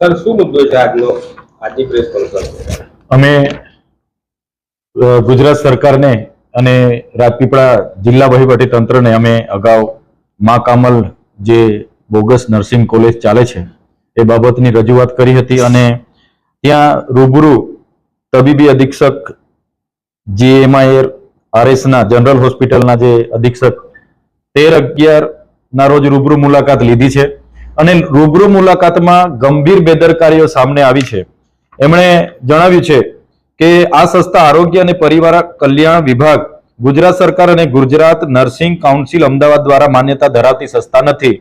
Sir, શું મુદ્દો છે આજનો? આજની પ્રેસ કોન્ફરન્સ અમે ગુજરાત સરકારને અને રાજપીપળા જિલ્લા વહીવટી તંત્રને અમે અગાઉ મા કામલ જે બોગસ નર્સિંગ કોલેજ ચાલે છે, એ બાબતની રજૂઆત કરી હતી અને ત્યાં રૂબરૂ તબીબી અધિક્ષક જીએમઆઈઆર આરએસના, જનરલ હોસ્પિટલના જે અધિક્ષક, તેર અગિયાર ના રોજ રૂબરૂ મુલાકાત લીધી છે. અને રૂબરૂ મુલાકાતમાં ગંભીર બેદરકારીઓ સામે આવી છે. એમણે જણાવ્યું છે કે આ સંસ્થા આરોગ્ય અને પરિવાર કલ્યાણ વિભાગ, ગુજરાત સરકાર અને ગુજરાત નર્સિંગ કાઉન્સિલ અમદાવાદ દ્વારા માન્યતા ધરાવતી સંસ્થા નથી.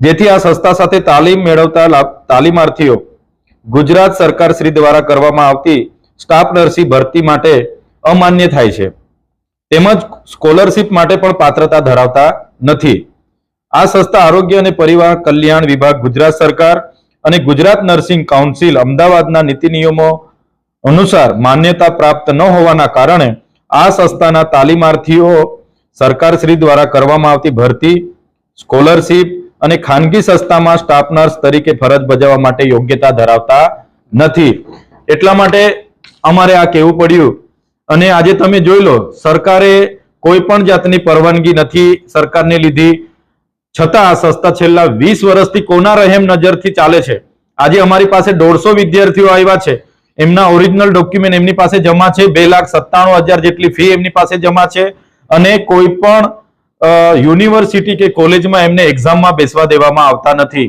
જેથી આ સંસ્થા સાથે તાલીમ મેળવતા તાલીમાર્થીઓ ગુજરાત સરકાર શ્રી દ્વારા કરવામાં આવતી સ્ટાફ નર્સી ભરતી માટે અમાન્ય થાય છે. તેમજ સ્કોલરશિપ માટે પણ પાત્રતા ધરાવતા નથી. આ સંસ્થા આરોગ્ય અને પરિવાર કલ્યાણ વિભાગ ગુજરાત સરકાર અને ગુજરાત નર્સિંગ કાઉન્સિલ અમદાવાદના નીતિ નિયમો અનુસાર માન્યતા પ્રાપ્ત ન હોવાના કારણે આ સંસ્થાના તાલીમાર્થીઓ સરકાર શ્રી દ્વારા કરવામાં આવતી ભરતી, સ્કોલરશીપ અને ખાનગી સંસ્થામાં સ્ટાફ નર્સ તરીકે ફરજ બજાવવા માટે યોગ્યતા ધરાવતા નથી. એટલા માટે અમારે આ કહેવું પડ્યું. અને આજે તમે જોઈ લો, સરકારે કોઈ પણ જાતની પરવાનગી નથી સરકારને લીધી. છતાં આ સંસ્થા છેલ્લા વીસ વર્ષથી કોના રહેમ નજરથી ચાલે છે? આજે અમારી પાસે દોઢસો વિદ્યાર્થીઓ આવ્યા છે. એમના ઓરિજિનલ ડોક્યુમેન્ટ એમની પાસે જમા છે. બે લાખ સત્તાણું હજાર જેટલી ફી એમની પાસે જમા છે અને કોઈ પણ યુનિવર્સિટી કે કોલેજમાં એમને એક્ઝામમાં બેસવા દેવામાં આવતા નથી.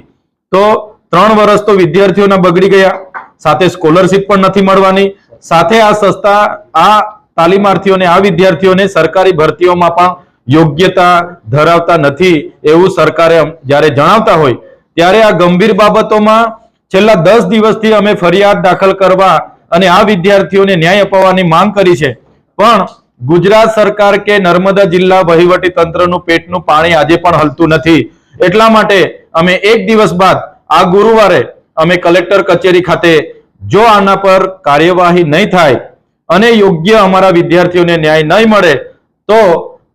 તો ત્રણ વર્ષ તો વિદ્યાર્થીઓના બગડી ગયા. સાથે સ્કોલરશિપ પણ નથી મળવાની. સાથે આ સંસ્થા, આ તાલીમાર્થીઓને, આ વિદ્યાર્થીઓને સરકારી ભરતીઓમાં પણ યોગ્યતા ધરાવતા નથી એવું સરકારે જ્યારે જણાવતા હોય, ત્યારે આ ગંભીર બાબતોમાં છેલ્લા દસ દિવસથી અમે ફરિયાદ દાખલ કરવા અને આ વિદ્યાર્થીઓને ન્યાય અપાવવાની માંગ કરી છે. પણ ગુજરાત સરકાર કે નર્મદા જિલ્લા વહીવટી તંત્રનું પેટનું પાણી આજે પણ હલતું નથી. એટલા માટે અમે એક દિવસ બાદ, આ ગુરુવારે અમે કલેક્ટર કચેરી ખાતે જો આના પર કાર્યવાહી નહીં થાય અને યોગ્ય અમારા વિદ્યાર્થીઓને ન્યાય નહીં મળે, તો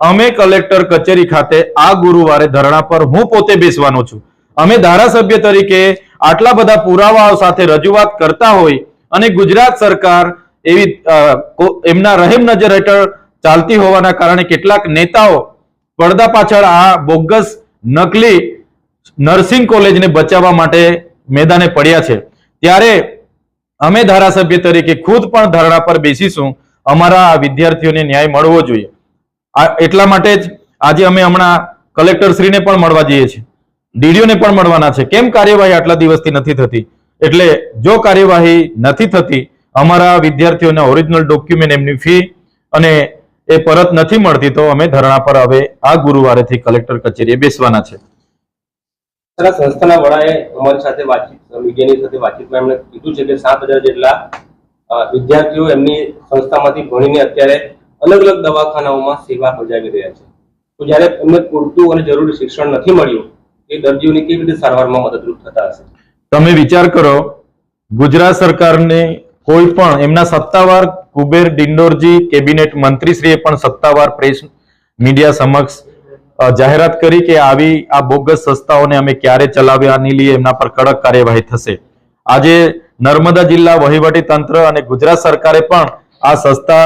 અમે કલેક્ટર કચેરી ખાતે આ ગુરુવારે ધરણા પર હું પોતે બેસવાનો છું. અમે ધારાસભ્ય તરીકે આટલા બધા પુરાવાઓ સાથે રજૂઆત કરતા હોય અને ગુજરાત સરકાર એવી એમના રહેમ નજર હેઠળ ચાલતી હોવાના કારણે કેટલાક નેતાઓ પડદા પાછળ આ બોગસ નકલી નર્સિંગ કોલેજને બચાવવા માટે મેદાને પડ્યા છે. ત્યારે અમે ધારાસભ્ય તરીકે ખુદ પણ ધરણા પર બેસીશું. અમારા આ વિદ્યાર્થીઓને ન્યાય મળવો જોઈએ. આ એટલા માટે જ આજે અમે હમણાં કલેક્ટર શ્રીને પણ મળવા જઈએ છીએ. ડીડીઓને પણ મળવાના છે. કેમ કાર્યવાહી આટલા દિવસથી નથી થતી? એટલે જો કાર્યવાહી નથી થતી, અમારા વિદ્યાર્થીઓના ઓરિજિનલ ડોક્યુમેન્ટ એમની ફી અને એ પરત નથી મળતી, તો અમે ધરણા પર હવે આ ગુરુવારેથી કલેક્ટર કચેરીએ બેસવાના છે. સંસ્થાના વડાએ અમારી સાથે વાતચીત મીડિયાની સાથે વાતચીતમાં એમણે કીધું છે કે સાત જેટલા વિદ્યાર્થીઓ એમની સંસ્થામાંથી ભણીને અત્યારે અલગ અલગ દવાખાનાઓમાં સેવા બજાવી રહ્યા છે. તો જ્યારે એમને પૂરતું અને જરૂરી શિક્ષણ નથી મળ્યું, એ દર્દીઓની કેવી રીતે સારવારમાં મદદરૂપ થતા હશે? તમે વિચાર કરો, ગુજરાત સરકારને કોઈ પણ એમના સત્તાવાર કુબેર ડિંડોરજી કેબિનેટ મંત્રીશ્રીએ પણ સત્તાવાર પ્રેસ મીડિયા સમક્ષ જાહેરાત કરી કે આવી, આ બોગસ સંસ્થાઓને અમે ક્યારે ચલાવ્યાની લીએ એમના પર કડક કાર્યવાહી થશે. આજે નર્મદા જિલ્લા વહીવટી તંત્ર અને ગુજરાત સરકારે પણ આ સંસ્થા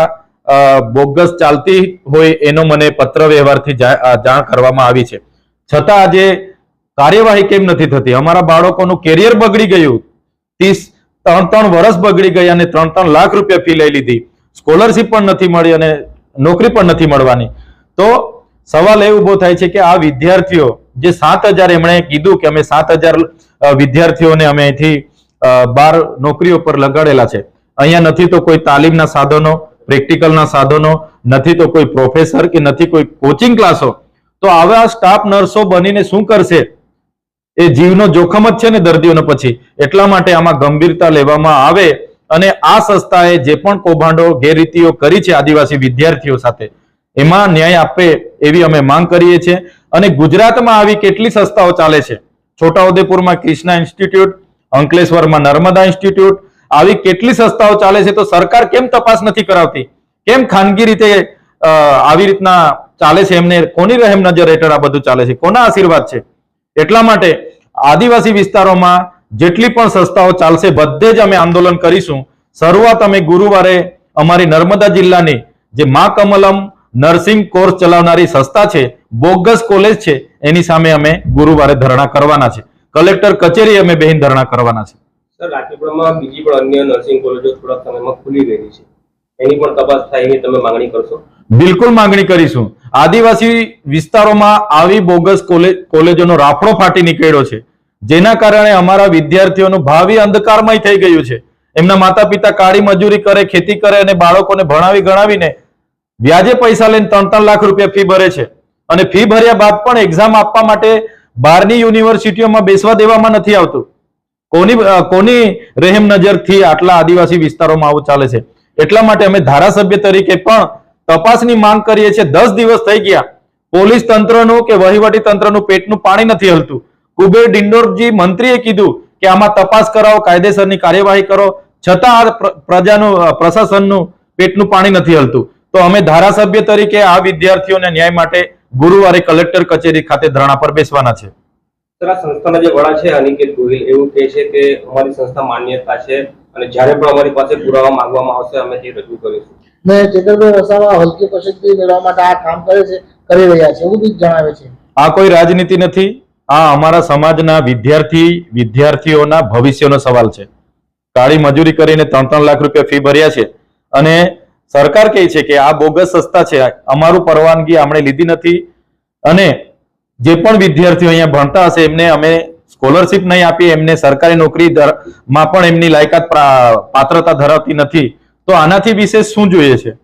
બોગસ ચાલતી હોય એનો મને પત્ર વ્યવહારથી જાણ કરવામાં આવી છે. છતાં આજે કાર્યવાહી કેમ નથી થતી? અમારા બાળકોનું કેરિયર બગડી ગયું. ત્રીસ, ત્રણ ત્રણ વર્ષ બગડી ગયા અને ત્રણ ત્રણ લાખ રૂપિયા ફી લઈ લીધી. સ્કોલરશીપ પણ નથી મળી અને નોકરી પણ નથી મળવાની. તો સવાલ એ ઊભો થાય છે કે આ વિદ્યાર્થીઓ, જે સાત હજાર એમણે કીધું કે અમે સાત હજાર વિદ્યાર્થીઓને અમે અહીંથી બાર નોકરીઓ પર લગાડેલા છે. અહીંયા નથી તો કોઈ તાલીમના સાધનો પ્રેક્ટિકલના સાધનો, નથી તો કોઈ પ્રોફેસર કે નથી કોઈ કોચિંગ ક્લાસો. તો આવા સ્ટાફ નર્સો બનીને શું કરશે? એ જીવનો જોખમ જ છે ને દર્દીઓનો પછી. એટલા માટે આમાં ગંભીરતા લેવામાં આવે અને આ સંસ્થાએ જે પણ કૌભાંડો, ગેરરીતિઓ કરી છે આદિવાસી વિદ્યાર્થીઓ સાથે, એમાં ન્યાય આપે એવી અમે માંગ કરીએ છીએ. અને ગુજરાતમાં આવી કેટલી સંસ્થાઓ ચાલે છે? છોટાઉદેપુરમાં કૃષ્ણા ઇન્સ્ટિટ્યૂટ, અંકલેશ્વરમાં નર્મદા ઇન્સ્ટિટ્યૂટ આવી કેટલી સંસ્થાઓ ચાલે છે તો સરકાર કેમ તપાસ નથી કરાવતી? કેમ ખાનગી રીતે આવી રીતના ચાલે છે? એમને કોની રહેમ નજર હેઠળ આ બધું ચાલે છે? કોના આશીર્વાદ છે? એટલા માટે આદિવાસી વિસ્તારોમાં જેટલી પણ સંસ્થાઓ ચાલશે, બધે જ અમે આંદોલન કરીશું. શરૂઆત અમે ગુરુવારે અમારી નર્મદા જિલ્લાની જે મા કમલમ નર્સિંગ કોર્સ ચલાવનારી સંસ્થા છે, બોગસ કોલેજ છે, એની સામે અમે ગુરુવારે ધરણા કરવાના છે. કલેક્ટર કચેરી અમે બહેન ધરણા કરવાના છે. સર, રાજપીપળામાં બીજી પણ અન્ય નર્સિંગ કોલેજો થોડા સમયમાં ખુલી ગઈ છે. એની પણ તપાસ થાય તમે માંગણી કરશો? બિલકુલ માંગણી કરીશું. આદિવાસી વિસ્તારોમાં આવી બોગસ કોલેજ કોલેજોનો રાફડો ફાટી નીકળ્યો છે. જેના કારણે અમારા વિદ્યાર્થીઓનું ભાવિ અંધકારમય થઈ ગયું છે. એમના માતા પિતા કાળી મજૂરી કરે, ખેતી કરે અને બાળકોને ભણાવી ગણાવીને વ્યાજે પૈસા લઈને ત્રણ ત્રણ લાખ રૂપિયા ફી ભરે છે. અને ફી ભર્યા બાદ પણ એક્ઝામ આપવા માટે બહારની યુનિવર્સિટીઓમાં બેસવા દેવામાં નથી આવતું. કોની કોની રહેમ નજરથી આટલા આદિવાસી વિસ્તારોમાં આવું ચાલે છે? એટલા માટે અમે ધારાસભ્ય તરીકે પણ તપાસની માંગ કરીએ છીએ. દસ દિવસ થઈ ગયા. પોલીસ તંત્રનું કે વહીવટી તંત્રનું પેટનું પાણી નથી હલતું. કુબેર ડિંડોરજી મંત્રીએ કીધું કે આમાં તપાસ કરાવો, કાયદેસરની કાર્યવાહી કરો. છતાં આ પ્ર- પ્રજાનું પ્રશાસનનું પેટનું પાણી નથી હલતું. તો અમે ધારાસભ્ય તરીકે આ વિદ્યાર્થીઓને ન્યાય માટે ગુરુવારે કલેક્ટર કચેરી ખાતે ધરણા પર બેસવાના છે. સર આ સંસ્થાના જે વડા છે અનિકેત ગોહિલ એવું કહે છે કે અમારી સંસ્થા માન્યતા છે અને જ્યારે પણ અમારી પાસે પુરાવા માંગવામાં આવશે અમે તે રજૂ કરીશું. ને ચેતરભાઈ વસાવા હલકી પસંદગી મેળવવા માટે આ કામ કરે છે કરી રહ્યા છે એવું બી જણાવે છે. આ કોઈ રાજનીતિ નથી આ અમારા સમાજના વિદ્યાર્થી વિદ્યાર્થીઓના ભવિષ્યનો સવાલ છે. કાળી મજૂરી કરીને ત્રણ ત્રણ લાખ રૂપિયા ફી ભર્યા છે અને સરકાર કહે છે કે આ બોગસ સંસ્થા છે અમારું પરવાનગી આપણે લીધી નથી અને જે પણ વિદ્યાર્થીઓ અહીંયા ભણતા હશે, એમને અમે સ્કોલરશિપ નહીં આપી એમને સરકારી નોકરી માં પણ એમની લાયકાત પાત્રતા ધરાવતી નથી. તો આનાથી વિશેષ શું જોઈએ છે?